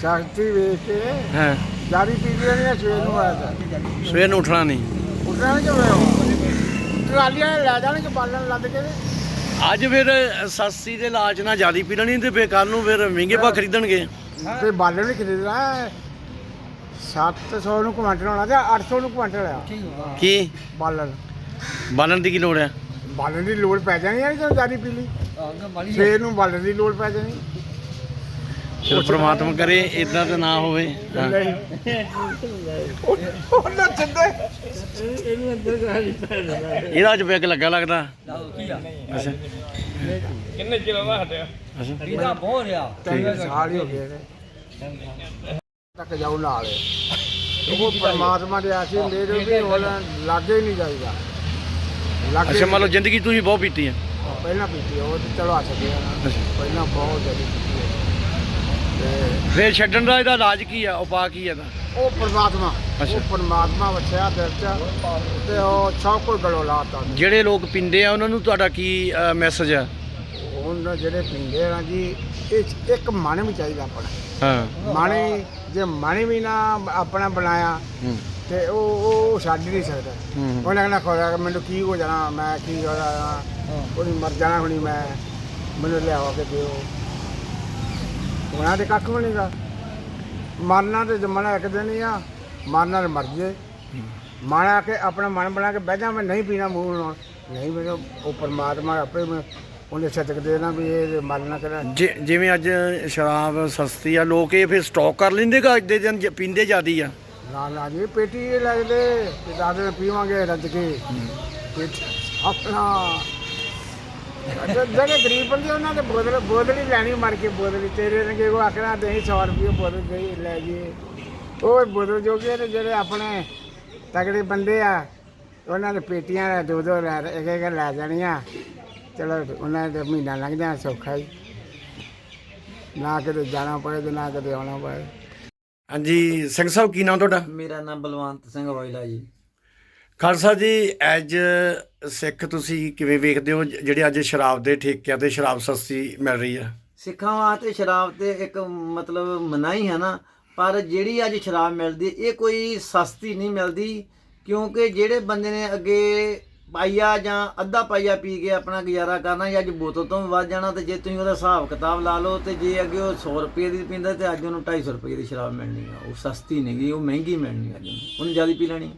ਸ਼ਕਤੀ ਵੇਖ ਕੇ ਹਾਂ? ਜਾਰੀ ਪੀੜੀਆਂ ਨੇ ਸਵੇਰ ਨੂੰ ਆਇਆ ਤਾਂ। ਸਵੇਰ ਨੂੰ ਉੱਠਣਾ ਨਹੀਂ। ਉੱਠਣਾ ਨਹੀਂ ਕਿਵੇਂ ਟਰਾਲੀਆਂ ਲੈ ਜਾਣਗੇ ਬਾਲਣ ਲੱਦ ਕੇ। ਅੱਜ ਫਿਰ ਸਸਤੀ ਦੇ ਲਾਜ ਨਾਲ ਜਿਆਦੀ ਪੀਣੀ ਤੇ ਫੇਰ ਕੱਲ ਨੂੰ ਫਿਰ ਮਹਿੰਗੇ ਪਾ ਖਰੀਦਣਗੇ। ਤੇ ਬਾਲਣ ਵੀ ਖਰੀਦਣਾ ਹੈ। 700 ਨੂੰ ਕੁਆਂਟਲ ਹੋਣਾ ਤੇ 800 ਨੂੰ ਕੁਆਂਟਲ ਆ। ਕੀ? ਬਾਲਣ। ਬਾਲਣ ਦੀ ਕੀ ਲੋੜ ਹੈ ਬਾਲਣ ਦੀ ਲੋੜ ਪੈ ਜਾਣੀ ਹੈ ਜਦੋਂ ਜਾਰੀ ਪੀ ਲਈ? ਸਵੇਰ ਨੂੰ ਬਾਲਣ ਦੀ ਲੋੜ ਪੈ ਜਾਣੀ। ਚਲੋ ਪ੍ਰਮਾਤਮਾ ਕਰੇ ਇਦਾਂ ਤਾਂ ਨਾ ਹੋਵੇ। ਹਾਂ। ਉਹ ਨੱਚਦੇ ਇਹਦਾ ਅੱਜ ਪੈਗ ਲੱਗਾ ਲੱਗਦਾ। ਅੱਛਾ। ਕਿੰਨੇ ਚਿਰ ਦਾ ਹਟਿਆ? ਅੱਛਾ। ਇਹਦਾ ਬਹੁਤ ਰਿਹਾ। ਤਿੰਨ ਸਾਲ ਹੀ ਹੋ ਗਏ ਨੇ। ਤੱਕ ਜਾਉ ਨਾਲ। ਉਹ ਪਰਮਾਤਮਾ ਦੇ ਆਸੀ ਮੇਰੇ ਵੀ ਹੁਣ ਲਾਗੇ ਹੀ ਨਹੀਂ ਜਾਈਦਾ। ਲਾਗੇ ਅੱਛਾ ਮੰਨ ਲਓ ਜ਼ਿੰਦਗੀ ਤੁਸੀਂ ਬਹੁਤ ਪੀਤੀ ਹੈ। ਪਹਿਲਾਂ ਪੀਤੀ ਉਹ ਤੇ ਚਲੋ ਆ ਨਾ। ਪਹਿਲਾਂ ਬਹੁਤ ਜ਼ਿਆਦਾ ਪੀਤੀ ਹੈ। ਤੇ ਫੇਰ ਛੱਡਣ ਦਾ ਇਹਦਾ ਇਲਾਜ ਕੀ ਆ? ਉਪਾਅ ਕੀ ਹੈ ਦਾ ਉਹ ਪਰਮਾਤਮਾ। ਅੱਛਾ। ਉਹ ਪਰਮਾਤਮਾ ਵਸਿਆ ਦਿਲ ਚ ਤੇ ਉਹ ਸਭ ਕੁਝ ਗਲੋਂ ਲਾਤਾ। ਜਿਹੜੇ ਲੋਕ ਪੀਂਦੇ ਆ ਉਹਨਾਂ ਨੂੰ ਤੁਹਾਡਾ ਕੀ ਮੈਸੇਜ ਆ? ਹੁਣ ਜਿਹੜੇ ਪੀਂਦੇ ਆ ਜੀ ਇਹ ਇੱਕ ਮਨ ਵੀ ਚਾਹੀਦਾ ਆਪਣਾ। ਹਾਂ। ਮਨ ਹੀ- ਜੇ ਮਨ ਵੀ ਨਾ ਆਪਣਾ ਬਣਾਇਆ ਹੂੰ। ਤੇ ਉਹ ਉਹ ਛੱਡ ਨਹੀਂ ਸਕਦਾ। ਹੂੰ ਉਹਨੇ ਕਹਿਣਾ ਖੋਇਆ ਮੈਨੂੰ ਕੀ ਹੋ ਜਾਣਾ? ਮੈਂ ਕੀ ਹੋ ਜਾਣਾ? ਉਹਨੇ ਮਰ ਜਾਣਾ ਹੁਣੀ ਮੈਂ। ਮੈਨੂੰ ਲਿਆਓ ਕੇ ਦਿਓ। ਉਹਨਾਂ ਦੇ ਕੱਖ ਵੀ ਨਹੀਂਗਾ। ਮਰਨਾ ਤੇ ਜਮਣਾ ਇੱਕ ਦਿਨ ਹੀ ਆ ਮਰਨਾ ਤੇ ਮਰ ਜੇ ਮਾਣਾ ਕੇ ਆਪਣਾ ਮਨ ਬਣਾ ਕੇ ਬਹਿ ਜਾ ਮੈਂ ਨਹੀਂ ਪੀਣਾ ਮੂੰਹ ਨਾਲ। ਨਹੀਂ ਮੈਨੂੰ ਉਹ ਪਰਮਾਤਮਾ ਆਪੇ ਮੈਂ ਉਹਨੇ ਸਤਿਕ ਦੇਣਾ ਵੀ ਇਹ ਮਰਨਾ ਕਰਾਂ ਜਿ- ਜਿਵੇਂ ਅੱਜ ਸ਼ਰਾਬ ਸਸਤੀ ਆ ਲੋਕ ਇਹ ਫਿਰ ਸਟਾਕ ਕਰ ਲੈਂਦੇ ਕਿ ਅੱਜ ਦੇ ਦਿਨ ਪੀਂਦੇ ਜਿਆਦੀ ਆ। ਨਾ ਨਾ ਜੀ ਪੇਟੀ ਇਹ ਲੱਗਦੇ ਕਿ ਦਾਦੇ ਪੀਵਾਂਗੇ ਰੱਜ ਕੇ। ਆਪਣਾ ਜਿਹੜੇ ਗਰੀਬ ਬੰਦੇ ਉਹਨਾਂ ਦੇ ਬੋਤਲ ਬੋਤਲ ਲੈਣੀ ਮਰ ਕੇ ਬੋਤਲ। ਤੇਰੇ ਨੇ ਕੋ ਆਖਣਾ ਨਹੀਂ 100 ਰੁਪਏ ਬੋਤਲ ਗਈ ਲੈ ਜੀ। ਉਹ ਬੋਤਲ ਜੋਗੇ ਨੇ ਜਿਹੜੇ ਆਪਣੇ ਤਗੜੇ ਬੰਦੇ ਆ ਉਹਨਾਂ ਦੇ ਪੇਟੀਆਂ ਦੋ ਦੋ ਲੈ ਇੱਕ ਇੱਕ ਲੈ ਜਾਣੀਆਂ। ਚਲੋ ਉਹਨਾਂ ਦੇ ਮਹੀਨਾ ਲੰਘ ਜਾਣਾ ਸੌਖਾ ਹੀ। ਨਾ ਕਿਤੇ ਜਾਣਾ ਪਏ ਤੇ ਨਾ ਕਿਤੇ ਆਉਣਾ ਪਏ ਹਾਂਜੀ ਸਿੰਘ ਸਾਹਿਬ ਕੀ ਨਾਮ ਤੁਹਾਡਾ? ਮੇਰਾ ਨਾਮ ਬਲਵੰਤ ਸਿੰਘ ਵਾਇਲਾ ਜੀ। ਖਾਲਸਾ ਜੀ, ਐਜ ਸਿੱਖ ਤੁਸੀਂ ਕਿਵੇਂ ਵੇਖਦੇ ਹੋ? ਜਿਹੜੇ ਅੱਜ ਸ਼ਰਾਬ ਦੇ ਠੇਕਿਆਂ ਤੇ ਸ਼ਰਾਬ ਸਸਤੀ ਮਿਲ ਰਹੀ ਹੈ? ਸਿੱਖਾਂ ਵਾਸਤੇ ਸ਼ਰਾਬ ਤੇ ਇੱਕ ਮਤਲਬ ਮਨਾਹੀ ਹੈ ਨਾ, ਪਰ ਜਿਹੜੀ ਅੱਜ ਸ਼ਰਾਬ ਮਿਲਦੀ, ਇਹ ਕੋਈ ਸਸਤੀ ਨਹੀਂ ਮਿਲਦੀ, ਕਿਉਂਕਿ ਜਿਹੜੇ ਬੰਦੇ ਨੇ ਅੱਗੇ ਪਾਈਆ ਜਾਂ ਅੱਧਾ ਪਾਈਆ ਪੀ ਕੇ ਆਪਣਾ ਗੁਜ਼ਾਰਾ ਕਰਨਾ, ਜਾਂ ਅੱਜ ਬੋਤਲ ਤੋਂ ਵੱਧ ਜਾਣਾ, ਤੇ ਜੇ ਤੁਸੀਂ ਉਹਦਾ ਹਿਸਾਬ ਕਿਤਾਬ ਲਾ ਲਓ, ਤੇ ਜੇ ਅੱਗੇ ਉਹ 100 ਰੁਪਏ ਦੀ ਪੀਂਦਾ, ਤੇ ਅੱਜ ਉਹਨੂੰ 250 ਰੁਪਏ ਦੀ ਸ਼ਰਾਬ ਮਿਲਣੀ ਆ। ਉਹ ਸਸਤੀ ਨਹੀਂ ਗਈ ਉਹ ਮਹਿੰਗੀ ਮਿਲਣੀ ਅੱਜ ਉਹਨੂੰ। ਜ਼ਿਆਦਾ ਪੀ ਲੈਣੀ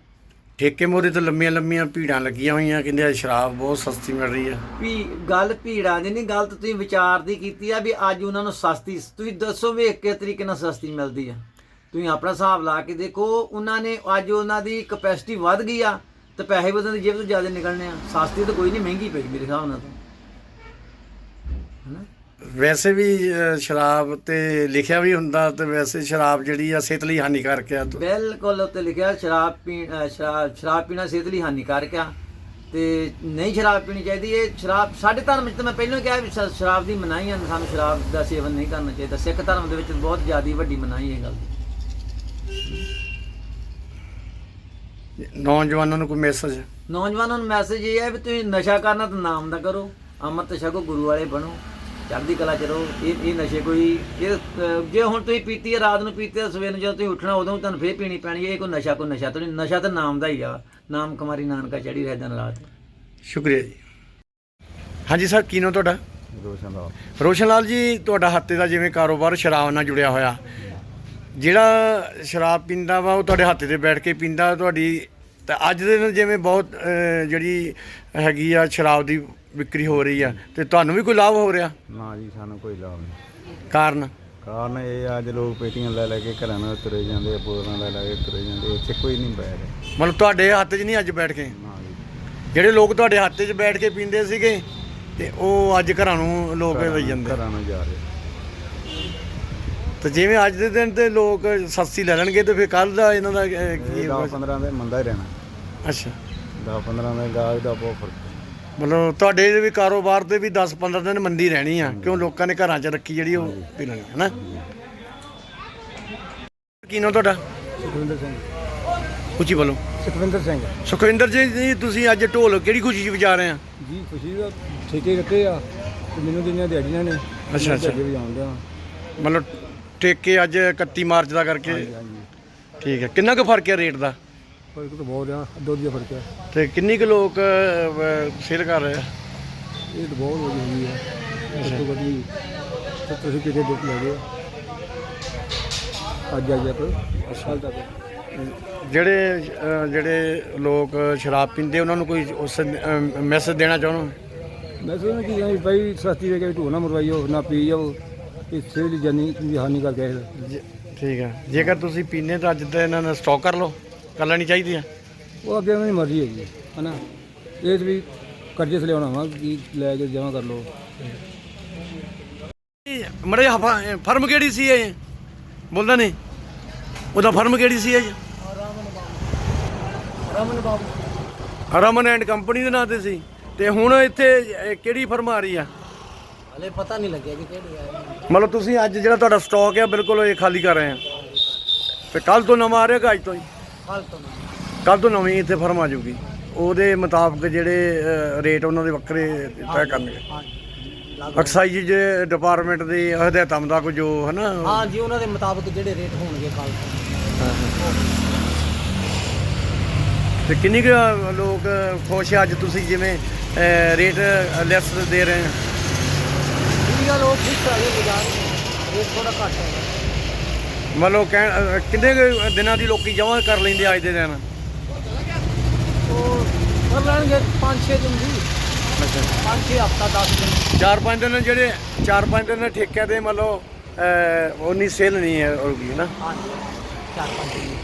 ਠੇਕੇ ਮੋਰੇ ਤੋਂ ਲੰਮੀਆਂ ਲੰਮੀਆਂ ਭੀੜਾਂ ਲੱਗੀਆਂ ਹੋਈਆਂ, ਕਹਿੰਦੇ ਅੱਜ ਸ਼ਰਾਬ ਬਹੁਤ ਸਸਤੀ ਮਿਲ ਰਹੀ ਆ। ਵੀ ਗੱਲ ਭੀੜਾਂ ਦੀ ਨਹੀਂ, ਗੱਲ ਤਾਂ ਤੁਸੀਂ ਵਿਚਾਰ ਦੀ ਕੀਤੀ ਆ ਵੀ ਅੱਜ ਉਹਨਾਂ ਨੂੰ ਸਸਤੀ, ਤੁਸੀਂ ਦੱਸੋ ਵੀ ਇੱਕ ਤਰੀਕੇ ਨਾਲ ਸਸਤੀ ਮਿਲਦੀ ਆ। ਤੁਸੀਂ ਆਪਣਾ ਹਿਸਾਬ ਲਾ ਕੇ ਦੇਖੋ, ਉਹਨਾਂ ਨੇ ਅੱਜ ਉਹਨਾਂ ਦੀ ਕਪੈਸਿਟੀ ਵੱਧ ਗਈ ਆ, ਤੇ ਪੈਸੇ ਵੀ ਉਹਨਾਂ ਦੀ ਜੇਬ ਤੋਂ ਜ਼ਿਆਦਾ ਨਿਕਲਣੇ ਆ। ਸਸਤੀ ਤਾਂ ਕੋਈ ਨਹੀਂ, ਮਹਿੰਗੀ ਪਈ ਮੇਰੇ ਹਿਸਾਬ ਨਾਲ ਤਾਂ। ਹਨਾ? ਵੈਸੇ ਵੀ ਅ, ਸ਼ਰਾਬ ਤੇ ਲਿਖਿਆ ਵੀ ਹੁੰਦਾ ਤੇ ਵੈਸੇ ਸ਼ਰਾਬ ਜਿਹੜੀ ਆ ਸਿਹਤ ਲਈ ਹਾਨੀਕਾਰਕ ਆ। ਬਿਲਕੁਲ ਉੱਤੇ ਲਿਖਿਆ ਸ਼ਰਾਬ ਪੀ ਅ, ਸ਼ਰਾਬ ਸ਼ਰਾਬ ਪੀਣਾ ਸਿਹਤ ਲਈ ਹਾਨੀਕਾਰਕ ਆ। ਤੇ ਨਹੀਂ ਸ਼ਰਾਬ ਪੀਣੀ ਚਾਹੀਦੀ ਇਹ ਸ਼ਰਾਬ ਸਾਡੇ ਧਰਮ ਵਿੱਚ ਤਾਂ ਮੈਂ ਪਹਿਲਾਂ ਹੀ ਕਿਹਾ ਵੀ ਸ਼- ਸ਼ਰਾਬ ਦੀ ਮਨਾਹੀ ਆ ਸਾਨੂੰ ਸ਼ਰਾਬ ਦਾ ਸੇਵਨ ਨਹੀਂ ਕਰਨਾ ਚਾਹੀਦਾ। ਸਿੱਖ ਧਰਮ ਦੇ ਵਿੱਚ ਬਹੁਤ ਜ਼ਿਆਦਾ ਵੱਡੀ ਮਨਾਹੀ ਹੈ ਗੱਲ ਦੀ। ਨੌਜਵਾਨਾਂ ਨੂੰ ਕੋਈ ਮੈਸੇਜ ਨੌਜਵਾਨਾਂ ਨੂੰ ਮੈਸੇਜ ਇਹ ਹੈ ਵੀ ਤੁਸੀਂ ਨਸ਼ਾ ਕਰਨਾ ਤਾਂ ਨਾਮ ਦਾ ਕਰੋ ਅੰਮ੍ਰਿਤ ਛਕੋ ਗੁਰੂ ਵਾਲੇ ਬਣੋ। ਚੜ੍ਹਦੀ ਕਲਾ ਚ ਰਹੋ ਇਹ ਇਹ ਨਸ਼ੇ ਕੋਈ ਇਹ ਅਹ, ਜੇ ਹੁਣ ਤੁਸੀਂ ਪੀਤੀ ਹੈ ਰਾਤ ਨੂੰ ਪੀਤੀ ਹੈ ਸਵੇਰ ਨੂੰ ਜਦੋਂ ਤੁਸੀਂ ਉੱਠਣਾ ਉਦੋਂ ਤੁਹਾਨੂੰ ਫੇਰ ਪੀਣੀ ਪੈਣੀ ਹੈ ਇਹ ਕੋਈ ਨਸ਼ਾ ਕੋਈ ਨਸ਼ਾ ਤਾਂ ਨਹੀਂ ਨਸ਼ਾ ਤਾਂ ਨਾਮ ਦਾ ਹੀ ਆ ਨਾਮ ਕੁਮਾਰੀ ਨਾਨਕਾ ਚੜੀ ਰਹਿ ਦਿਨ ਰਾਤ। ਸ਼ੁਕਰੀਆ ਜੀ। ਹਾਂਜੀ ਸਰ ਕੀ ਨਾਮ ਤੁਹਾਡਾ? ਰੋਸ਼ਨ ਦਾ ਰੋਸ਼ਨ ਲਾਲ ਜੀ ਤੁਹਾਡਾ ਹੱਤੇ ਦਾ ਜਿਵੇਂ ਕਾਰੋਬਾਰ ਸ਼ਰਾਬ ਨਾਲ ਜੁੜਿਆ ਹੋਇਆ। ਜਿਹੜਾ ਸ਼ਰਾਬ ਪੀਂਦਾ ਵਾ ਉਹ ਤੁਹਾਡੇ ਹੱਥੇ ਤੇ ਬੈਠ ਕੇ ਪੀਂਦਾ ਤੁਹਾਡੀ ਤਾਂ ਅੱਜ ਦੇ ਦਿਨ ਜਿਵੇਂ ਬਹੁਤ ਅਹ, ਜਿਹੜੀ ਹੈਗੀ ਆ ਸ਼ਰਾਬ ਦੀ ਵਿਕਰੀ ਹੋ ਰਹੀ ਆ ਤੇ ਤੁਹਾਨੂੰ ਵੀ ਕੋਈ ਲਾਭ ਹੋ ਰਿਹਾ? ਨਾ ਜੀ ਸਾਨੂੰ ਕੋਈ ਲਾਭ ਨਹੀਂ। ਕਾਰਨ? ਕਾਰਨ ਇਹ ਆ ਅੱਜ ਲੋਕ ਪੇਟੀਆਂ ਲੈ ਲੈ ਕੇ ਘਰਾਂ ਨੂੰ ਤੁਰੇ ਜਾਂਦੇ ਆ ਬੋਤਲਾਂ ਲੈ ਲੈ ਕੇ ਤੁਰੇ ਜਾਂਦੇ ਇੱਥੇ ਕੋਈ ਨਹੀਂ ਬੈਠ ਰਿਹਾ। ਮਤਲਬ ਤੁਹਾਡੇ ਹੱਥ 'ਚ ਨਹੀਂ ਅੱਜ ਬੈਠ ਕੇ? ਨਾ ਜੀ। ਜਿਹੜੇ ਲੋਕ ਤੁਹਾਡੇ ਹੱਥ 'ਚ ਬੈਠ ਕੇ ਪੀਂਦੇ ਸੀਗੇ ਤੇ ਉਹ ਅੱਜ ਘਰਾਂ ਨੂੰ ਲੋਕ ਵਈ ਜਾਂਦੇ ਘਰਾਂ ਨੂੰ ਜਾ ਰਹੇ ਤੇ ਜਿਵੇਂ ਅੱਜ ਦੇ ਦਿਨ ਤੇ ਲੋਕ ਸਸਤੀ ਲੈ ਲੈਣਗੇ ਤੇ ਫਿਰ ਕੱਲ ਦਾ ਇਹਨਾਂ ਦਾ ਅਹ, ਕੀ ਇਹ 10 15 ਦੇ ਮੰਦਾ ਹੀ ਰਹਿਣਾ। ਅੱਛਾ। 10 15 ਦੇ ਗਾਹਕ ਦਾ ਬਹੁਤ ਫ਼ਰਕ। ਹੈ। ਮਤਲਬ ਤੁਹਾਡੇ ਵੀ ਕਾਰੋਬਾਰ ਤੇ ਵੀ 10 15 ਦਿਨ ਮੰਦੀ ਰਹਿਣੀ ਆ ਕਿਉਂ ਲੋਕਾਂ ਨੇ ਘਰਾਂ 'ਚ ਰੱਖੀ ਜਿਹੜੀ ਉਹ ਪੀ ਲੈਣੀ ਹੈ ਨਾ ਕੀ ਨਾਮ ਤੁਹਾਡਾ? ਸੁਖਵਿੰਦਰ ਸਿੰਘ। ਉੱਚੀ ਬੋਲੋ। ਸੁਖਵਿੰਦਰ ਸਿੰਘ। ਸੁਖਵਿੰਦਰ ਜੀ ਤੁਸੀਂ ਅੱਜ ਢੋਲ ਕਿਹੜੀ ਖੁਸ਼ੀ 'ਚ ਵਜਾ ਰਹੇ ਆ? ਜੀ ਖੁਸ਼ੀ ਦਾ ਠੇਕੇ ਦਿੱਤੇ ਆ ਤੇ ਮੈਨੂੰ ਜਿੰਨੀਆਂ ਦਿਹਾੜੀਆਂ ਨੇ। ਅੱਛਾ, ਅੱਛਾ। ਵੀ ਆਉਂਦੇ ਆ ਮਤਲਬ ਠੇਕੇ ਅੱਜ 31 ਮਾਰਚ ਦਾ ਕਰਕੇ ਠੀਕ ਹੈ। ਕਿੰਨਾ ਕੁ ਫ਼ਰਕ ਹੈ ਰੇਟ ਦਾ? ਕੋਈ ਤਾਂ ਬਹੁਤ ਆ ਦੋ ਦੀ ਫ਼ਰਕ ਹੈ। ਤੇ ਕਿੰਨੀ ਕੁ ਲੋਕ ਸੇਲ ਕਰ ਰਹੇ ਆ? ਇਹ ਤਾਂ ਬਹੁਤ ਵਧੀਆ ਹੋਈ ਹੈ। ਇਸ ਤੋਂ ਵੱਡੀ ਤਾਂ ਤੁਸੀਂ ਕਿਤੇ ਦੁੱਖ ਲੱਗੇ ਅੱਜ ਆ ਗਿਆ ਪਰ ਅਸਲ ਤੱਕ ਜਿਹੜੇ ਜਿਹੜੇ ਲੋਕ ਸ਼ਰਾਬ ਪੀਂਦੇ ਉਹਨਾਂ ਨੂੰ ਕੋਈ ਉਸ ਮੈਸੇਜ ਦੇਣਾ ਚਾਹੁੰਦਾ ਮੈਂ ਸੋਚਦਾ ਕਿ ਯਾਨੀ ਭਾਈ ਸਸਤੀ ਦੇ ਕੇ ਢੋਣਾ ਮਰਵਾਈਓ ਨਾ ਪੀ ਜਾਓ। ਇਸ ਦੀ ਜਾਨੀ ਦੀ ਹਾਨੀ ਕਰ ਗਏ ਠੀਕ ਹੈ। ਜੇਕਰ ਤੁਸੀਂ ਪੀਨੇ ਤਾਂ ਅੱਜ ਤਾਂ ਇਹਨਾਂ ਨੂੰ ਸਟਾਕ ਕਰ ਲਓ। ਕਰ ਲੈਣੀ ਚਾਹੀਦੀ ਹੈ ਉਹ ਅੱਗੇ ਉਹਨਾਂ ਦੀ ਮਰਜ਼ੀ ਹੈਗੀ ਹੈ ਹਨਾ? ਇਹ ਵੀ ਕਰਜ਼ੇ ਸੇ ਲਿਆਉਣਾ ਵਾ ਕੀ ਲੈ ਕੇ ਜਮਾ ਕਰ ਲਓ। ਮੜੇ ਫਰਮ ਕਿਹੜੀ ਸੀ ਇਹ? ਬੋਲਦਾ ਨਹੀਂ। ਉਹਦਾ ਫਰਮ ਕਿਹੜੀ ਸੀ ਇਹ? ਰਮਨ ਬਾਬੂ ਰਮਨ ਐਂਡ ਕੰਪਨੀ ਦੇ ਨਾਂ ਤੇ ਸੀ। ਤੇ ਹੁਣ ਇੱਥੇ ਇਹ ਕਿਹੜੀ ਫਰਮ ਆ ਰਹੀ ਆ? ਹਲੇ ਪਤਾ ਨਹੀਂ ਲੱਗਿਆ ਕਿ ਕਿਹੜੀ ਆ ਮਤਲਬ ਤੁਸੀਂ ਅੱਜ ਜਿਹੜਾ ਤੁਹਾਡਾ ਸਟਾਕ ਹੈ ਬਿਲਕੁਲ ਇਹ ਖਾਲੀ ਕਰ ਰਹੇ ਆ। ਤੇ ਕੱਲ ਤੋਂ ਨਵਾਂ ਆ ਰਿਹਾ ਅੱਜ ਤੋਂ ਹੀ? ਤੋਂ ਕੱਲ ਤੋਂ ਨਵੀਂ ਇੱਥੇ ਫਰਮ ਆ ਜਾਊਗੀ। ਉਹਦੇ ਮੁਤਾਬਕ ਜਿਹੜੇ ਅ, ਰੇਟ ਉਹਨਾਂ ਦੇ ਵੱਖਰੇ ਤੈਅ ਕਰਨਗੇ। ਐਕਸਾਈਜ਼ ਡਿਪਾਰਟਮੈਂਟ ਦੀ ਹਦਾਇਤਾਂ ਮੁਤਾਬਕ ਜੋ ਹੈ ਨਾ ਹਾਂ ਜੀ ਉਹਨਾਂ ਦੇ ਮੁਤਾਬਕ ਜਿਹੜੇ ਰੇਟ ਹੋਣਗੇ ਕੱਲ ਤੋਂ। ਤੇ ਕਿੰਨੀ ਕੁ ਲੋਕ ਖੁਸ਼ ਆ ਅੱਜ ਤੁਸੀਂ ਜਿਵੇਂ ਅ, ਰੇਟ ਲੈਸ ਦੇ ਰਹੇ ਆ ਠੀਕ ਆ ਲੋਕ ਠੀਕ ਆ ਇਹ ਬਾਜ਼ਾਰ ਰੇਟ ਥੋੜਾ ਘੱਟ ਹੈ ਮਤਲਬ ਕਹਿ ਅ, ਕਿੰਨੇ ਕੁ ਦਿਨਾਂ ਦੀ ਲੋਕੀ ਜਮ੍ਹਾਂ ਕਰ ਲੈਂਦੇ ਆ ਅੱਜ ਦੇ ਦਿਨ? ਉਹ ਕਰ ਲੈਣਗੇ 5-6 ਦਿਨ ਦੀ। ਅੱਛਾ। 5-6 ਹਫਤਾ 10 ਦਿਨ। ਚਾਰ ਪੰਜ ਦਿਨ ਜਿਹੜੇ ਚਾਰ ਪੰਜ ਦਿਨ ਠੇਕਿਆਂ ਦੇ ਮਤਲਬ ਅ, ਉਨੀ ਸੇਲ ਨਹੀਂ ਹੈ ਹੋਊਗੀ ਨਾ ਹਾਂ ਚਾਰ ਪੰਜ ਦਿਨ।